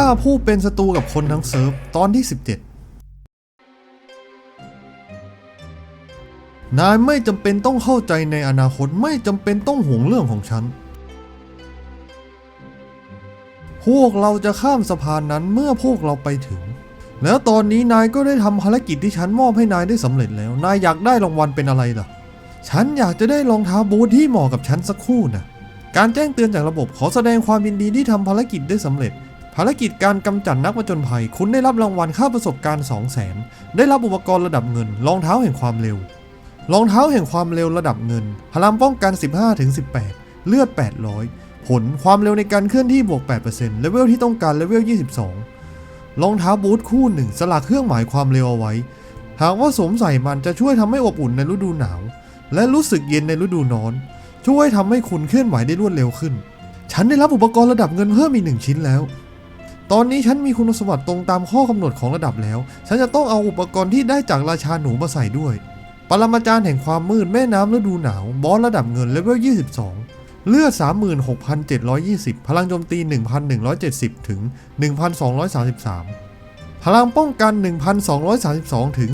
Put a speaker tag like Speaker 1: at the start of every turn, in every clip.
Speaker 1: ข้าผู้เป็นศัตรูกับคนทั้งเซิร์ฟ ตอนที่ 17 นายไม่จำเป็นต้องเข้าใจในอนาคตไม่จำเป็นต้องห่วงเรื่องของฉัน พวกเราจะข้ามสะพานนั้นเมื่อพวกเราไปถึง แล้วตอนนี้นายก็ได้ทำภารกิจที่ฉันมอบให้นายได้สำเร็จแล้ว นายอยากได้รางวัลเป็นอะไรล่ะ ฉันอยากจะได้รองเท้าบูทที่เหมาะกับฉันสักคู่นะการแจ้งเตือนจากระบบขอแสดงความยินดีที่ทำภารกิจได้สำเร็จ ภารกิจการกำจัดนักผจญภัย คุณได้รับรางวัลค่าประสบการณ์ 2 0 0 0 0 0 ได้รับอุปกรณ์ระดับเงิน รองเท้าแห่งความเร็ว รองเท้าแห่งความเร็วระดับเงิน พลังป้องกัน 15-18 เลือด 800 ผลความเร็วในการเคลื่อนที่บวก 8%เลเวลที่ต้องการเลเวล 22 รองเท้าบูทคู่หนึ่งสลักเครื่องหมายความเร็วเอาไว้ หากว่าสวมใส่มันจะช่วยทำให้อบอุ่นในฤดูหนาว และรู้สึกเย็นในฤดูร้อน ช่วยทำให้คุณเคลื่อนไหวได้รวดเร็วขึ้น ฉันได้รับอุปกรณ์ระดับเงินเพิ่มอีกหนึ่งชิ้นแล้ว ตอนนี้ฉันมีคุณสมบัติตรงตามข้อกำหนดของระดับแล้ว ฉันจะต้องเอาอุปกรณ์ที่ได้จากราชาหนูมาใส่ด้วย ปรมาจารย์แห่งความมืดแม่น้ำฤดูหนาว บอสระดับเงินเลเวล 22 เลือด 36,720 พลังโจมตี 1,170 ถึง 1,233 พลังป้องกัน 1,232 ถึง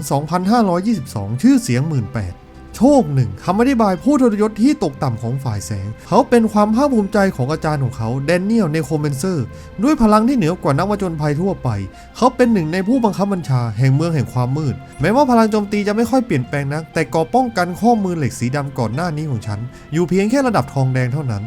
Speaker 1: 2,522 ชื่อเสียง 18 โชคหนึ่งคำอธิบายผู้ทรยศที่ตกต่ำของฝ่ายแสง เขาเป็นความภาคภูมิใจของอาจารย์ของเขาแดเนียลเนโคเมนเซอร์ ด้วยพลังที่เหนือกว่านักวจนภัยทั่วไป เขาเป็นหนึ่งในผู้บังคับบัญชาแห่งเมืองแห่งความมืด แม้ว่าพลังโจมตีจะไม่ค่อยเปลี่ยนแปลงนัก แต่ก่อป้องกันข้อมือเหล็กสีดำก่อนหน้านี้ของฉัน อยู่เพียงแค่ระดับทองแดงเท่านั้น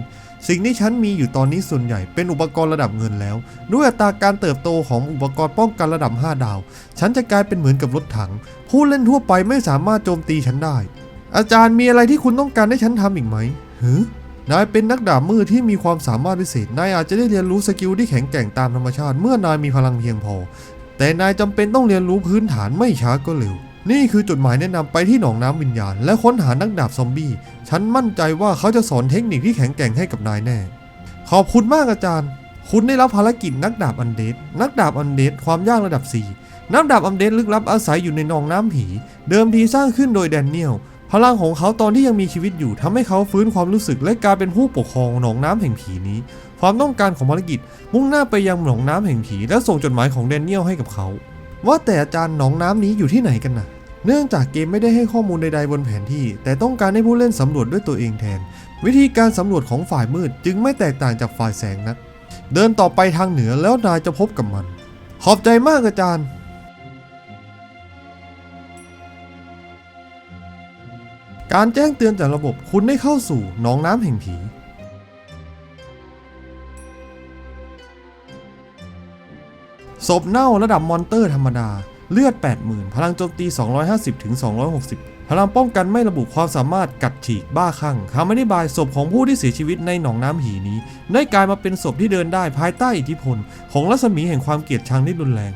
Speaker 1: สิ่งที่ฉันมีอยู่ตอนนี้ส่วนใหญ่เป็นอุปกรณ์ระดับเงินแล้ว ด้วยอัตราการเติบโตของอุปกรณ์ป้องกันระดับ 5 ดาว ฉันจะกลายเป็นเหมือนกับรถถัง ผู้เล่นทั่วไปไม่สามารถโจมตีฉันได้ อาจารย์มีอะไรที่คุณต้องการให้ฉันทำอีกไหมหืนายเป็นนักดาบมือที่มีความสามารถพิเศษ นายอาจจะได้เรียนรู้สกิลที่แข็งแกร่งตามธรรมชาติ เมื่อนายมีพลังเพียงพอ แต่นายจำเป็นต้องเรียนรู้พื้นฐานไม่ช้าก็เร็ว นี่คือจดหมายแนะนำไปที่หนองน้ำวิญญาณ และค้นหานักดาบซอมบี้ ฉันมั่นใจว่าเขาจะสอนเทคนิคที่แข็งแกร่งให้กับนายแน่ ขอบคุณมากอาจารย์ คุณได้รับภารกิจนักดาบอันเดดนักดาบอันเดดความยากระดับ 4 นักดาบอันเดดลึกลับอาศัยอยู่ในหนองน้ำผี เดิมทีสร้างขึ้นโดยแดเนียล ลังของเขาตอนที่ยังมีชีวิตอยู่ทำให้เขาฟื้นความรู้สึกและกลายเป็นผู้ปกครองหนองน้ำแห่งผีนี้ ความต้องการของภารกิจมุ่งหน้าไปยังหนองน้ำแห่งผีและส่งจดหมายของแดเนียลให้กับเขา ว่าแต่อาจารย์หนองน้ำนี้อยู่ที่ไหนกันนะเนื่องจากเกมไม่ได้ให้ข้อมูลใดๆบนแผนที่ แต่ต้องการให้ผู้เล่นสำรวจด้วยตัวเองแทน วิธีการสำรวจของฝ่ายมืดจึงไม่แตกต่างจากฝ่ายแสงนัก เดินต่อไปทางเหนือแล้วนายจะพบกับมัน ขอบใจมากอาจารย์ การแจ้งเตือนจากระบบคุณได้เข้าสู่หนองน้ำแห่งผี ศพเน่าระดับมอนเตอร์ธรรมดา เลือด 80,000 พลังโจมตี 250ถึงพลังป้องกันไม่ระบุความสามารถกัดฉีกบ้าคลั่งคำอธิบายศพของผู้ที่เสียชีวิตในหนองน้ำหีนี้ ได้กลายมาเป็นศพที่เดินได้ภายใต้อิทธิพล ของรัศมีแห่งความเกลียดชังที่รุนแรง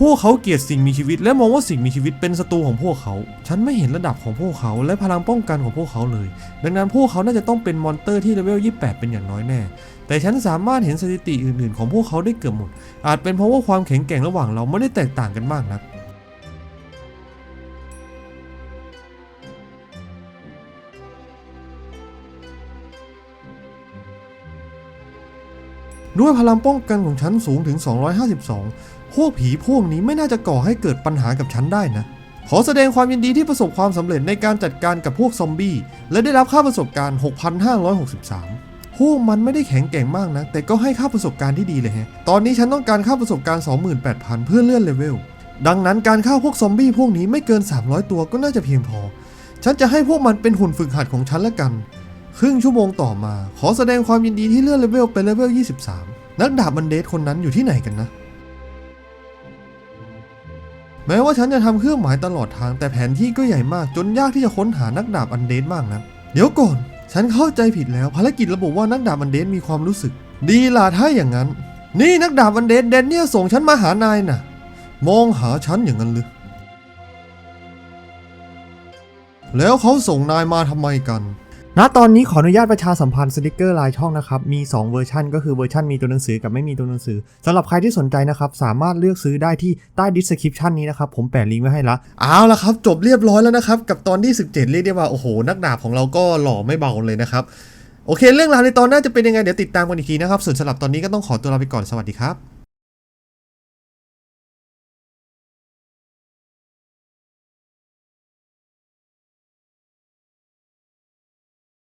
Speaker 1: พวกเขาเกลียดสิ่งมีชีวิต และมองว่าสิ่งมีชีวิตเป็นศัตรูของพวกเขา ฉันไม่เห็นระดับของพวกเขา และพลังป้องกันของพวกเขาเลย ดังนั้นพวกเขาน่าจะต้องเป็นมอนเตอร์ที่เลเวล 28 เป็นอย่างน้อยแน่ แต่ฉันสามารถเห็นสถิติอื่นๆ ของพวกเขาได้เกือบหมด อาจเป็นเพราะว่าความแข็งแกร่งระหว่างเราไม่ได้แตกต่างกันมากนักด้วยพลังป้องกันของฉันสูงถึง 252 พวกผีพวกนี้ไม่น่าจะก่อให้เกิดปัญหากับฉันได้นะ ขอแสดงความยินดีที่ประสบความสำเร็จในการจัดการกับพวกซอมบี้ และได้รับค่าประสบการณ์ 6,563พวกมันไม่ได้แข็งแกร่งมากนะ แต่ก็ให้ค่าประสบการณ์ที่ดีเลยฮะ ตอนนี้ฉันต้องการค่าประสบการณ์ 28,000 เพื่อเลื่อนเลเวล ดังนั้นการฆ่าพวกซอมบี้พวกนี้ไม่เกิน 300 ตัวก็น่าจะเพียงพอ ฉันจะให้พวกมันเป็นหุ่นฝึกหัดของฉันละกัน ครึ่งชั่วโมงต่อมา ขอแสดงความยินดีที่เลื่อนเลเวลเป็นเลเวล 23 นักดาบบันเดสคนนั้นอยู่ที่ไหนกันนะ แม้ว่าฉันจะทำเครื่องหมายตลอดทางแต่แผนที่ก็ใหญ่มากจนยากที่จะค้นหานักดาบอันเดสมากนะเดี๋ยวก่อน ฉันเข้าใจผิดแล้วภารกิจระบุว่านักดาบอันเดสมีความรู้สึก ดีล่ะถ้าอย่างนั้น นี่นักดาบอันเดสแดนเนี่ยส่งฉันมาหานายน่ะ มองหาฉันอย่างนั้นหรือแล้วเขาส่งนายมาทำไมกัน ณตอนนี้ขออนุญาตประชาสัมพันธ์สติกเกอร์ลายช่องนะครับ มี 2 เวอร์ชันก็คือเวอร์ชันมีตัวหนังสือกับไม่มีตัวหนังสือสำหรับใครที่สนใจนะครับ สามารถเลือกซื้อได้ที่ใต้ดิสคริปชันนี้นะครับ ผมแปะลิงก์ไว้ให้ละเอาละครับ จบเรียบร้อยแล้วนะครับ กับตอนที่ 17 เรียกได้ว่า โอ้โห นักดาบของเราก็หล่อไม่เบาเลยนะครับ โอเค เรื่องราวในตอนหน้าจะเป็นยังไงเดี๋ยวติดตามกันอีกทีนะครับส่วนสำหรับตอนนี้ก็ต้องขอตัวลาไปก่อนสวัสดีครับ